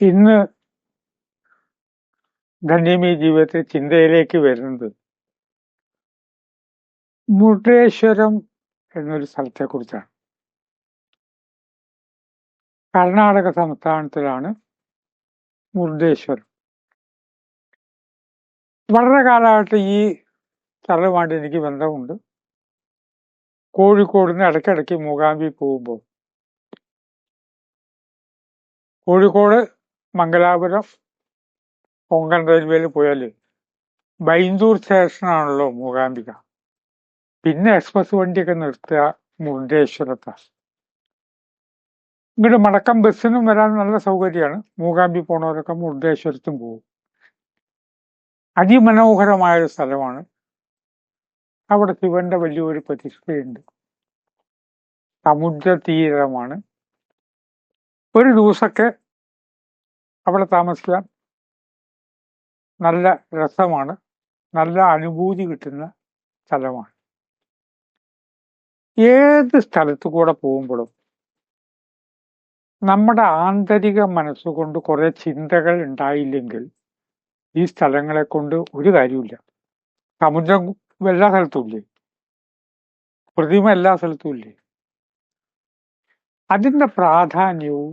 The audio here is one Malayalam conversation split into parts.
ഇന്ന് ധന്യമീ ജീവിതത്തിൽ ചിന്തയിലേക്ക് വരുന്നത് മുട്ടേശ്വരം എന്നൊരു സ്ഥലത്തെക്കുറിച്ചാണ്. കർണാടക സംസ്ഥാനത്തിലാണ് മുർദേശ്വരം വളരെ കാലമായിട്ട് ഈ സ്ഥലമായിട്ട് എനിക്ക് ബന്ധമുണ്ട്. കോഴിക്കോട് നിന്ന് ഇടയ്ക്കിടയ്ക്ക് മൂകാംബി പോകുമ്പോൾ. കോഴിക്കോട് മംഗലാപുരം കൊങ്കൺ റെയിൽവേയിൽ പോയാൽ ബൈന്ദൂർ സ്റ്റേഷനാണല്ലോ മൂകാംബിക. പിന്നെ എക്സ്പ്രസ് വണ്ടിയൊക്കെ നിർത്തുക മുരുടേശ്വരത്താണ് ഇങ്ങോട്ട് മടക്കം ബസ്സിനും വരാൻ നല്ല സൗകര്യമാണ്. മൂകാംബി പോണവരൊക്കെ മുരുടേശ്വരത്തും പോകും അതിമനോഹരമായ ഒരു സ്ഥലമാണ്. അവിടെ ശിവന്റെ വലിയൊരു പ്രതിഷ്ഠയുണ്ട്. സമുദ്ര തീരമാണ് ഒരു ദിവസമൊക്കെ അവിടെ താമസിക്കാൻ നല്ല രസമാണ്. നല്ല അനുഭൂതി കിട്ടുന്ന സ്ഥലമാണ്. ഏത് സ്ഥലത്തു കൂടെ പോകുമ്പോഴും നമ്മുടെ ആന്തരിക മനസ്സുകൊണ്ട് കുറേ ചിന്തകൾ ഉണ്ടായില്ലെങ്കിൽ ഈ സ്ഥലങ്ങളെ കൊണ്ട് ഒരു കാര്യമില്ല സമുദ്രം എല്ലാ സ്ഥലത്തും ഇല്ലേ? പ്രതിമ എല്ലാ സ്ഥലത്തും ഇല്ലേ? അതിന്റെ പ്രാധാന്യവും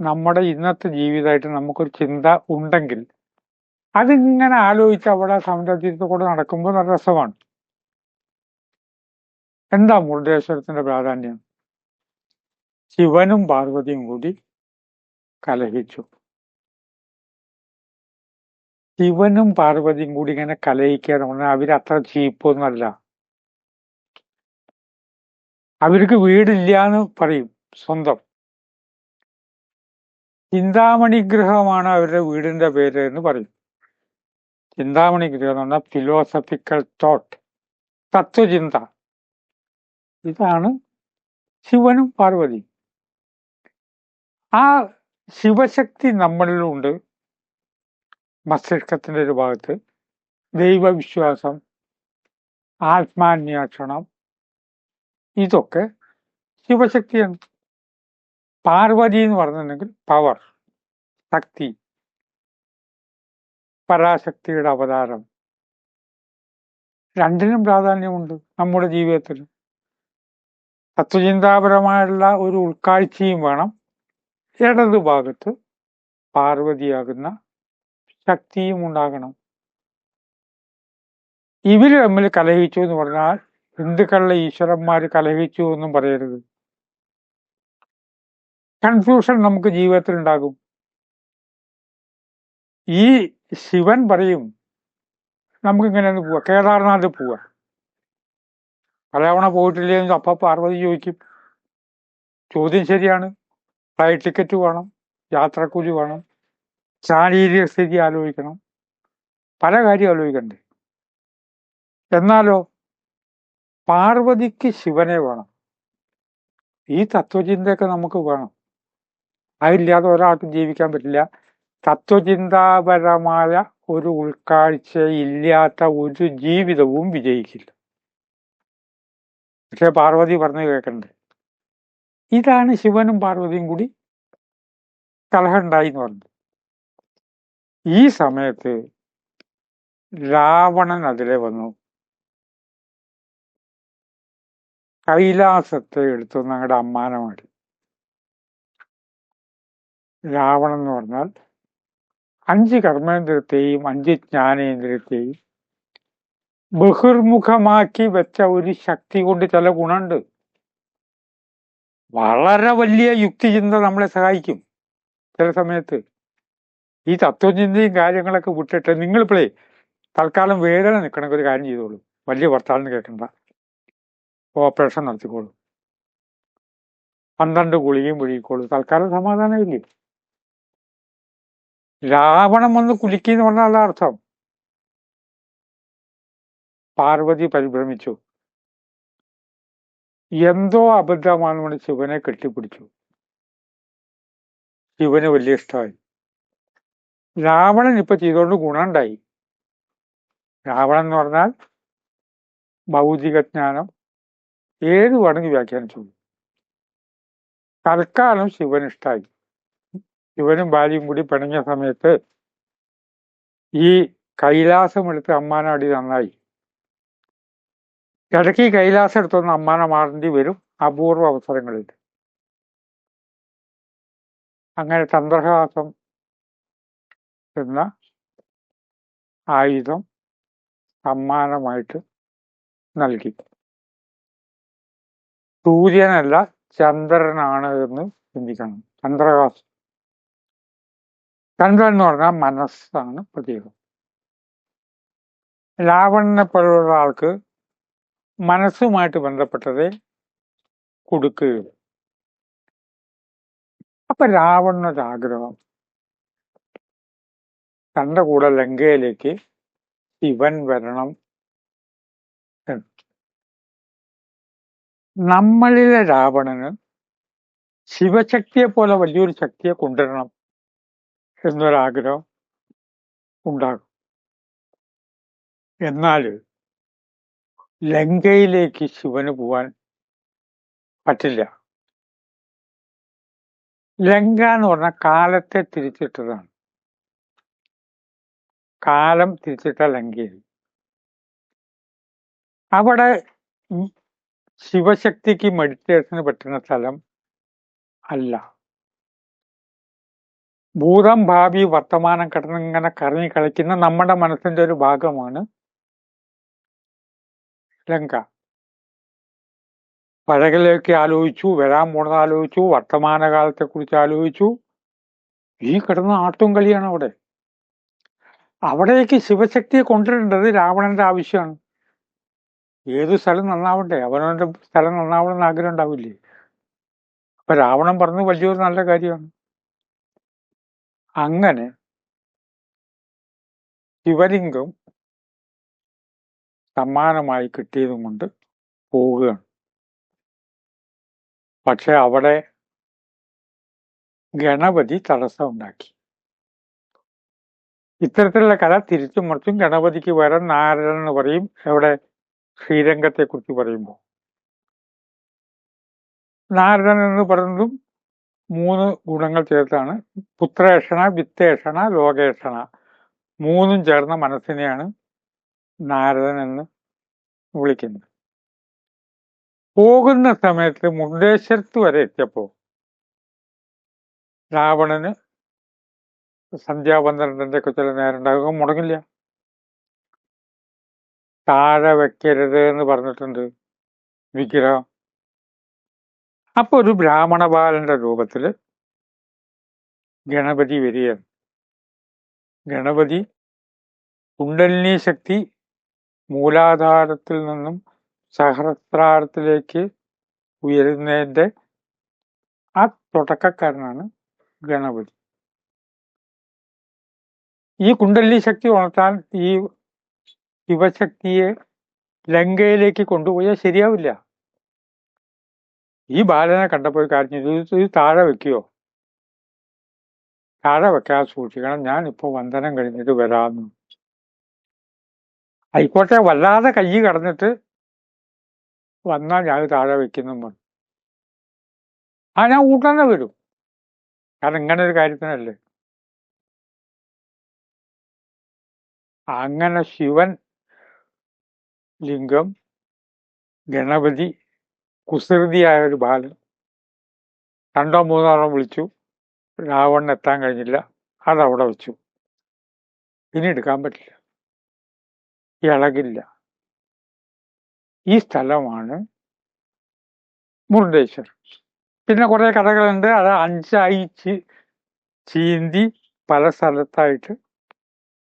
നമ്മുടെ ഇന്നത്തെ ജീവിതമായിട്ട് നമുക്കൊരു ചിന്ത ഉണ്ടെങ്കിൽ അതിങ്ങനെ ആലോചിച്ച് അവിടെ സമുദ്രതീരത്ത് കൂടെ നടക്കുമ്പോൾ നല്ല രസമാണ്. എന്താ മുരുടേശ്വരത്തിന്റെ പ്രാധാന്യം? ശിവനും പാർവതിയും കൂടി കലഹിച്ചു. ശിവനും പാർവതിയും കൂടി ഇങ്ങനെ കലഹിക്കുക എന്ന് പറഞ്ഞാൽ അവരത്ര ചീപ്പൊന്നല്ല. അവർക്ക് വീടില്ല എന്ന് പറയും സ്വന്തം. ചിന്താമണി ഗൃഹമാണ് അവരുടെ വീടിന്റെ പേര് എന്ന് പറയും. ചിന്താമണി ഗൃഹം എന്ന് പറഞ്ഞാൽ ഫിലോസഫിക്കൽ തോട്ട് തത്വചിന്ത. ഇതാണ് ശിവനും പാർവതിയും. ആ ശിവശക്തി നമ്മളിലുണ്ട്. മസ്തിഷ്കത്തിന്റെ ഒരു ഭാഗത്ത്. ദൈവവിശ്വാസം ആത്മാന്വേഷണം ഇതൊക്കെ ശിവശക്തിയാണ്. പാർവതി എന്ന് പറഞ്ഞിട്ടുണ്ടെങ്കിൽ പവർ ശക്തി പരാശക്തിയുടെ അവതാരം. രണ്ടിനും പ്രാധാന്യമുണ്ട് നമ്മുടെ ജീവിതത്തിൽ. തത്വചിന്താപരമായുള്ള ഒരു ഉൾക്കാഴ്ചയും വേണം. ഇടത് ഭാഗത്ത് പാർവതിയാകുന്ന ശക്തിയും ഉണ്ടാകണം. ഇവർ തമ്മിൽ കലഹിച്ചു എന്ന് പറഞ്ഞാൽ ഹിന്ദുക്കളിലെ ഈശ്വരന്മാർ കലഹിച്ചു എന്നും പറയരുത്. കൺഫ്യൂഷൻ നമുക്ക് ജീവിതത്തിൽ ഉണ്ടാകും ഈ ശിവൻ പറയും നമുക്കിങ്ങനെ ഒന്ന് പോവാ. കേദാർനാഥ് പോവാ. പലതവണ പോയിട്ടില്ലേ എന്ന് അപ്പ പാർവതി ചോദിക്കും ചോദ്യം ശരിയാണ്? ഫ്ലൈറ്റ് ടിക്കറ്റ് വേണം? യാത്രക്കൂലി വേണം? ശാരീരിക സ്ഥിതി ആലോചിക്കണം? പല കാര്യം ആലോചിക്കണ്ടേ? എന്നാലോ പാർവതിക്ക് ശിവനെ വേണം. ഈ തത്വചിന്തയൊക്കെ നമുക്ക് വേണം. അതില്ലാതെ ഒരാൾക്കും ജീവിക്കാൻ പറ്റില്ല. തത്വചിന്താപരമായ ഒരു ഉൾക്കാഴ്ച ഇല്ലാത്ത ഒരു ജീവിതവും വിജയിക്കില്ല. പക്ഷെ പാർവതി പറഞ്ഞു കേൾക്കണ്ടേ. ഇതാണ് ശിവനും പാർവതിയും കൂടി കലഹമുണ്ടായി എന്ന് പറഞ്ഞത് ഈ സമയത്ത് രാവണൻ അതിലെ വന്നു. കൈലാസത്തെ എടുത്തു ഞങ്ങളുടെ അമ്മാനമാടി രാവണൻ എന്ന് പറഞ്ഞാൽ അഞ്ച് കർമ്മേന്ദ്രിയത്തെയും അഞ്ച് ജ്ഞാനേന്ദ്രിയത്തെയും ബഹിർമുഖമാക്കി വെച്ച ഒരു ശക്തി കൊണ്ട് ചില ഗുണമുണ്ട്. വളരെ വലിയ യുക്തിചിന്ത നമ്മളെ സഹായിക്കും ചില സമയത്ത്. ഈ തത്വചിന്തയും കാര്യങ്ങളൊക്കെ വിട്ടിട്ട് നിങ്ങളിപ്പോഴേ തൽക്കാലം വേദന നിൽക്കണമെങ്കിൽ ഒരു കാര്യം ചെയ്തോളൂ. വലിയ വർത്താനം കേൾക്കണ്ട. ഓപ്പറേഷൻ നടത്തിക്കോളൂ. പന്ത്രണ്ട് ഗുളികയും വിഴുകിക്കോളൂ തൽക്കാലം സമാധാനമില്ലേ? രാവണം വന്ന് കുലുക്കി എന്ന് പറഞ്ഞാൽ അർത്ഥം. പാർവതി പരിഭ്രമിച്ചു. എന്തോ അബദ്ധമാണ് കൊണ്ട് ശിവനെ കെട്ടിപ്പിടിച്ചു. ശിവന് വലിയ ഇഷ്ടമായി രാവണൻ ഇപ്പൊ ചെയ്തുകൊണ്ട് ഗുണമുണ്ടായി രാവണൻ എന്ന് പറഞ്ഞാൽ ഭൗതിക ജ്ഞാനം ഏത് വേണമെങ്കിൽ വ്യാഖ്യാനിച്ചു തൽക്കാലം ശിവൻ ഇഷ്ടമായി ബാലിയും കൂടി പിണങ്ങിയ സമയത്ത് ഈ കൈലാസം എടുത്ത് അമ്മാനാടി നന്നായി. ഇടയ്ക്ക് കൈലാസം എടുത്തൊന്ന് അമ്മാന മാറേണ്ടി വരും അപൂർവ അവസരങ്ങളിൽ. അങ്ങനെ ചന്ദ്രഹാസം എന്ന ആയുധം സമ്മാനമായിട്ട് നൽകി. സൂര്യനല്ല ചന്ദ്രനാണ് എന്ന് ചിന്തിക്കണം. ചന്ദ്രഹാസം. ചന്ദ്രൻ എന്ന് പറഞ്ഞാൽ മനസ്സാണ് പ്രതീകം. രാവണനെ പോലുള്ള ആൾക്ക് മനസ്സുമായിട്ട് ബന്ധപ്പെട്ടതേ കൊടുക്കുകയുള്ളൂ. അപ്പൊ രാവണനൊരാഗ്രഹം തന്റെ കൂടെ ലങ്കയിലേക്ക് ശിവൻ വരണം നമ്മളിലെ രാവണന് ശിവശക്തിയെ പോലെ വലിയൊരു ശക്തിയെ കൊണ്ടുവരണം എന്നൊരാഗ്രഹം ഉണ്ടാകും. എന്നാൽ ലങ്കയിലേക്ക് ശിവന് പോവാൻ പറ്റില്ല. ലങ്ക എന്ന് പറഞ്ഞാൽ കാലത്തെ തിരിച്ചിട്ടതാണ് കാലം തിരിച്ചിട്ട ലങ്കയിൽ അവിടെ ശിവശക്തിക്ക് മെഡിറ്റേഷന് പറ്റുന്ന സ്ഥലം അല്ല. ഭൂതം ഭാവി വർത്തമാനം കടന്ന് ഇങ്ങനെ കറങ്ങി കളിക്കുന്ന നമ്മുടെ മനസ്സിന്റെ ഒരു ഭാഗമാണ് ലങ്ക. പഴകിലേക്ക് ആലോചിച്ചു വരാൻ പോണത് ആലോചിച്ചു വർത്തമാനകാലത്തെ കുറിച്ച് ആലോചിച്ചു. ഈ കിടന്ന ആട്ടും കളിയാണ് അവിടെ. അവിടേക്ക് ശിവശക്തിയെ കൊണ്ടുവരേണ്ടത് രാവണന്റെ ആവശ്യമാണ്. ഏത് സ്ഥലം നന്നാവണ്ടേ അവനവന്റെ സ്ഥലം നന്നാവണമെന്ന് ആഗ്രഹം ഉണ്ടാവില്ലേ? അപ്പൊ രാവണൻ പറഞ്ഞു വലിയൊരു നല്ല കാര്യമാണ്. അങ്ങനെ ശിവലിംഗം സമ്മാനമായി കിട്ടിയതും കൊണ്ട് പോവുകയാണ്. പക്ഷെ അവിടെ ഗണപതി തടസ്സം ഉണ്ടാക്കി ഇത്തരത്തിലുള്ള കഥ തിരിച്ചും മറിച്ചും ഗണപതിക്ക് വരാൻ നാരദൻ എന്ന് പറയും അവിടെ ശ്രീരംഗത്തെ കുറിച്ച് പറയുമ്പോൾ. നാരദൻ എന്ന് പറയുന്നതും മൂന്ന് ഗുണങ്ങൾ ചേർത്താണ്. പുത്രേഷണ വിത്തേഷണ ലോകേഷണ. മൂന്നും ചേർന്ന മനസ്സിനെയാണ് നാരദൻ എന്ന് വിളിക്കുന്നത്. പോകുന്ന സമയത്ത് മുണ്ടേശ്വരത്ത് വരെ എത്തിയപ്പോ രാവണന് സന്ധ്യാപന്ത്രണ്ടിന്റെ ഒക്കെ ചില നേരം ഉണ്ടാകുക മുടങ്ങില്ല. താഴെ വെക്കരുത് എന്ന് പറഞ്ഞിട്ടുണ്ട് വിഗ്രഹം. അപ്പൊ ഒരു ബ്രാഹ്മണ ബാലന്റെ രൂപത്തിൽ ഗണപതി വരികയാണ് ഗണപതി കുണ്ടലിനി ശക്തി മൂലാധാരത്തിൽ നിന്നും സഹസ്രാരത്തിലേക്ക് ഉയരുന്നതിന്റെ ആ തുടക്കക്കാരനാണ് ഗണപതി. ഈ കുണ്ടലിനി ശക്തി ഉണർത്താൻ ഈ ശിവശക്തിയെ ലങ്കയിലേക്ക് കൊണ്ടുപോയാൽ ശരിയാവില്ല. ഈ ബാലനെ കണ്ടപ്പോൾ കാര്യം ഇത് താഴെ വെക്കുകയോ താഴെ വെക്കാതെ സൂക്ഷിക്കണം. ഞാൻ ഇപ്പോൾ വന്ദനം കഴിഞ്ഞിട്ട് വരാമെന്ന് ആയിക്കോട്ടെ വല്ലാതെ കൈ കടന്നിട്ട് വന്നാൽ ഞാൻ താഴെ വെക്കുന്നു ആ ഞാൻ ഊട്ടന്നെ വരും കാരണം ഇങ്ങനെ ഒരു കാര്യത്തിനല്ലേ? അങ്ങനെ ശിവൻ ലിംഗം ഗണപതി കുസൃതിയായ ഒരു ബാലൻ. രണ്ടോ മൂന്നോ തവണ വിളിച്ചു. രാവണൻ എത്താൻ കഴിഞ്ഞില്ല. അതവിടെ വെച്ചു. ഇനി എടുക്കാൻ പറ്റില്ല. ഇളകില്ല ഈ സ്ഥലമാണ് മുരുണ്ടേശ്വർ. പിന്നെ കുറേ കഥകളുണ്ട്. അത് അഞ്ചായി ചീന്തി പല സ്ഥലത്തായിട്ട്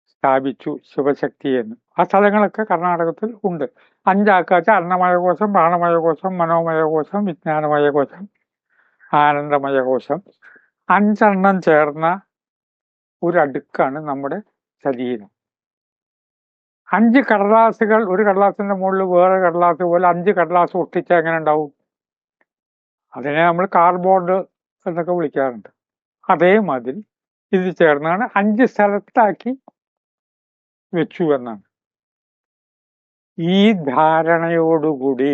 സ്ഥാപിച്ചു ശിവശക്തി എന്ന് ആ സ്ഥലങ്ങളൊക്കെ കർണാടകത്തിൽ ഉണ്ട്. അഞ്ചാക്കാച്ച അന്നമയ കോശം പ്രാണമയ കോശം മനോമയ കോശം വിജ്ഞാനമയ കോശം ആനന്ദമയ കോശം അഞ്ചെണ്ണം ചേർന്ന ഒരു അടുക്കാണ് നമ്മുടെ ശരീരം. അഞ്ച് കടലാസുകൾ ഒരു കടലാസിന്റെ മുകളിൽ വേറെ കടലാസ് പോലെ അഞ്ച് കടലാസ് ഒട്ടിച്ചാൽ എങ്ങനെ ഉണ്ടാവും? അതിനെ നമ്മൾ കാർബോർഡ് എന്നൊക്കെ വിളിക്കാറുണ്ട്. അതേമാതിരി ഇത് ചേർന്നാണ് അഞ്ച് സ്ഥലത്താക്കി വെച്ചു എന്നാണ്. ഈ ധാരണയോടുകൂടി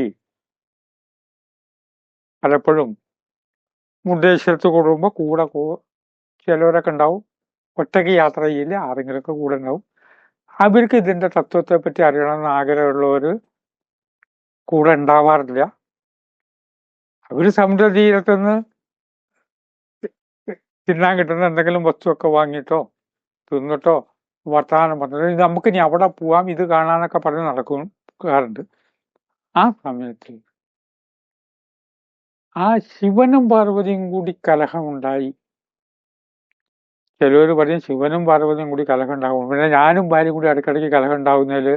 പലപ്പോഴും മുണ്ടേശ്വരത്ത് കൂടുമ്പോൾ കൂടെ ചിലവരൊക്കെ ഉണ്ടാവും. ഒറ്റയ്ക്ക് യാത്ര ചെയ്യില്ല ആരെങ്കിലുമൊക്കെ കൂടെ ഉണ്ടാവും. അവർക്ക് ഇതിന്റെ തത്വത്തെ പറ്റി അറിയണമെന്ന് ആഗ്രഹമുള്ളവർ കൂടെ ഉണ്ടാവാറില്ല. അവർ സമുദ്ര തീരത്തുനിന്ന് തിന്നാൻ കിട്ടുന്ന എന്തെങ്കിലും വസ്തുവൊക്കെ വാങ്ങിയിട്ടോ തിന്നിട്ടോ വർത്തമാനം പറഞ്ഞിട്ടോ നമുക്ക് ഇനി അവിടെ പോവാം ഇത് കാണാനൊക്കെ പറഞ്ഞ് നടക്കാറുണ്ട്. ആ സമയത്ത് ആ ശിവനും പാർവതിയും കൂടി കലഹമുണ്ടായി. ചിലവർ പറയും ശിവനും പാർവതിയും കൂടി കലഹം ഉണ്ടാകും പിന്നെ ഞാനും ഭാര്യയും കൂടി ഇടയ്ക്കിടയ്ക്ക് കലഹം ഉണ്ടാകുന്നതിൽ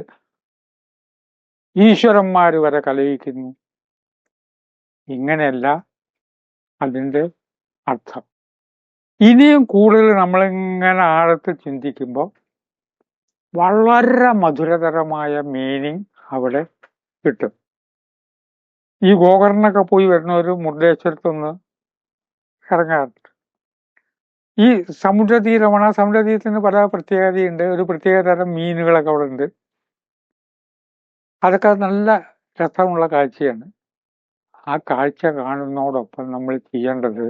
ഈശ്വരന്മാർ വരെ കലഹിക്കുന്നു. ഇങ്ങനെയല്ല അതിന്റെ അർത്ഥം. ഇനിയും കൂടുതൽ നമ്മളിങ്ങനെ ആഴത്തിൽ ചിന്തിക്കുമ്പോൾ വളരെ മധുരതരമായ മീനിങ് അവിടെ കിട്ടും. ഈ ഗോകർണൊക്കെ പോയി വരുന്നവർ മുരുടേശ്വരത്തൊന്ന് ഇറങ്ങാറുണ്ട്. ഈ സമുദ്രതീരമാണ് ആ സമുദ്രതീരത്തിന് പല പ്രത്യേകതയുണ്ട്. ഒരു പ്രത്യേക തരം മീനുകളൊക്കെ അവിടെ ഉണ്ട്. അതൊക്കെ നല്ല രസമുള്ള കാഴ്ചയാണ്. ആ കാഴ്ച കാണുന്നതോടൊപ്പം നമ്മൾ ചെയ്യേണ്ടത്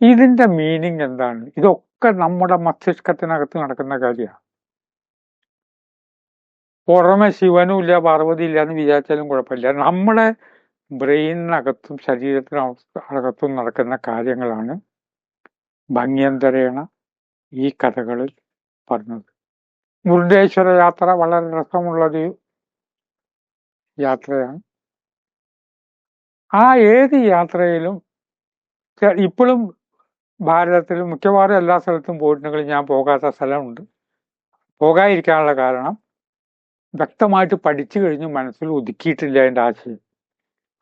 ഇതിന്റെ മീനിങ് എന്താണ്? ഇതൊക്കെ നമ്മുടെ മസ്തിഷ്കത്തിനകത്ത് നടക്കുന്ന കാര്യമാണ്. പുറമെ ശിവനും ഇല്ല പാർവതി ഇല്ല എന്ന് വിചാരിച്ചാലും കുഴപ്പമില്ല നമ്മുടെ ബ്രെയിനിനകത്തും ശരീരത്തിനകത്തും നടക്കുന്ന കാര്യങ്ങളാണ് ഭംഗ്യന്തരേണ ഈ കഥകളിൽ പറഞ്ഞത്. മുരുടേശ്വര യാത്ര വളരെ രസമുള്ളൊരു യാത്രയാണ്. ആ ഏത് യാത്രയിലും ഇപ്പോഴും ഭാരതത്തിൽ മിക്കവാറും എല്ലാ സ്ഥലത്തും പോയിട്ടുണ്ടെങ്കിലും ഞാൻ പോകാത്ത സ്ഥലമുണ്ട്. പോകാതിരിക്കാനുള്ള കാരണം വ്യക്തമായിട്ട് പഠിച്ചു കഴിഞ്ഞ് മനസ്സിൽ ഒതുക്കിയിട്ടില്ല എന്റെ ആശയം.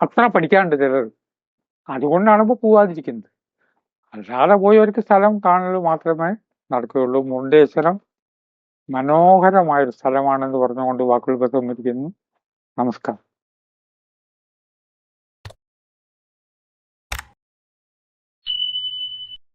അത്ര പഠിക്കാണ്ട് ചിലർ. അതുകൊണ്ടാണ് ഇപ്പോൾ പോവാതിരിക്കുന്നത്. അല്ലാതെ പോയവർക്ക് സ്ഥലം കാണൽ മാത്രമേ നടക്കുകയുള്ളൂ. മുണ്ടേശ്വരം മനോഹരമായൊരു സ്ഥലമാണെന്ന് പറഞ്ഞുകൊണ്ട് വാക്കുകൾ ഉപസംഹരിക്കുന്നു. നമസ്കാരം.